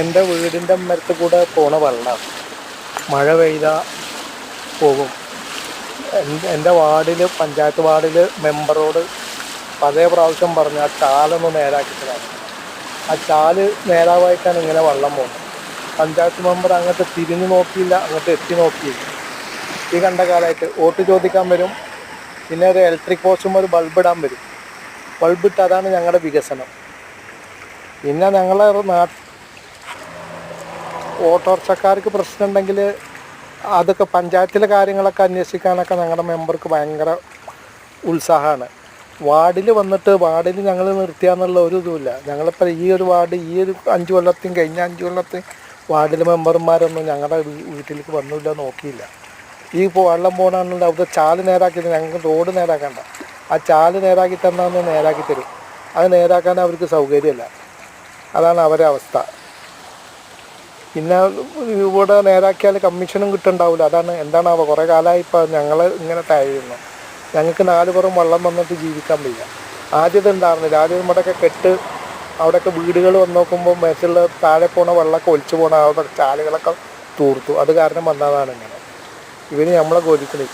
എന്റെ വീടിന്റെ അമ്മരത്ത് കൂടെ പോണ വെള്ളം മഴ പെയ്താൽ പോകും. എന്റെ വാർഡിൽ പഞ്ചായത്ത് വാർഡിൽ മെമ്പറോട് പതേ പ്രാവശ്യം പറഞ്ഞു ആ ചാലൊന്ന് നേരാക്കിട്ടാണ് ആ ചാൽ നേരാവായിട്ടാണ് ഇങ്ങനെ വെള്ളം പോകുന്നത്. പഞ്ചായത്ത് മെമ്പർ അങ്ങോട്ട് തിരിഞ്ഞു നോക്കിയില്ല അങ്ങോട്ട് എത്തി നോക്കിയില്ല. ഈ കണ്ട കാലമായിട്ട് വോട്ട് ചോദിക്കാൻ വരും പിന്നെ ഒരു ഇലക്ട്രിക് പോസ്റ്റും ഒരു ബൾബ് ഇടാൻ വരും. ബൾബ് അതാണ് ഞങ്ങളുടെ വികസനം. പിന്നെ ഞങ്ങളെ നാ ഓട്ടോറിക്ഷക്കാർക്ക് പ്രശ്നം ഉണ്ടെങ്കിൽ അതൊക്കെ പഞ്ചായത്തിലെ കാര്യങ്ങളൊക്കെ അന്വേഷിക്കാനൊക്കെ ഞങ്ങളുടെ മെമ്പർക്ക് ഭയങ്കര ഉത്സാഹമാണ്. വാർഡിൽ വന്നിട്ട് വാർഡിൽ ഞങ്ങൾ നിർത്തിയാന്നുള്ള ഒരു ഇതുമില്ല. ഞങ്ങളിപ്പോൾ ഈ ഒരു വാർഡ് ഈ ഒരു അഞ്ച് കൊല്ലത്തെയും കഴിഞ്ഞ അഞ്ച് കൊല്ലത്തെയും വാർഡിലെ മെമ്പർമാരൊന്നും ഞങ്ങളുടെ വീട്ടിലേക്ക് വന്നില്ല നോക്കിയില്ല. ഈ ഇപ്പോൾ വെള്ളം പോകണമെന്നുണ്ട് അവിടെ ചാൽ നേരാക്കി തരും. ഞങ്ങൾക്ക് റോഡ് നേരാക്കണ്ട. ആ ചാൽ നേരാക്കി തന്നാന്ന് നേരാക്കി തരും. അത് നേരാക്കാൻ അവർക്ക് സൗകര്യമല്ല. അതാണ് അവരെ അവസ്ഥ. പിന്നെ ഇവിടെ നേരാക്കിയാൽ കമ്മീഷനും കിട്ടുണ്ടാവില്ല അതാണ് എന്താണാവോ കുറേ കാലമായി ഇപ്പോൾ ഞങ്ങൾ ഇങ്ങനെ താഴുന്നു ഞങ്ങൾക്ക് നാല് പുറം വെള്ളം വന്നിട്ട് ജീവിക്കാൻ വയ്യ. ആദ്യം ഉണ്ടായിരുന്നില്ല ആദ്യം നമ്മുടെയൊക്കെ കെട്ട് അവിടെയൊക്കെ വീടുകൾ വന്ന് നോക്കുമ്പോൾ മേച്ചുള്ള താഴെ പോണ വെള്ളമൊക്കെ ഒലിച്ചു പോണ അവിടെ ചാലുകളൊക്കെ തൂർത്തു. അത് കാരണം വന്നതാണ് ഇങ്ങനെ. ഇവർ നമ്മളെ കൊലിക്കണേ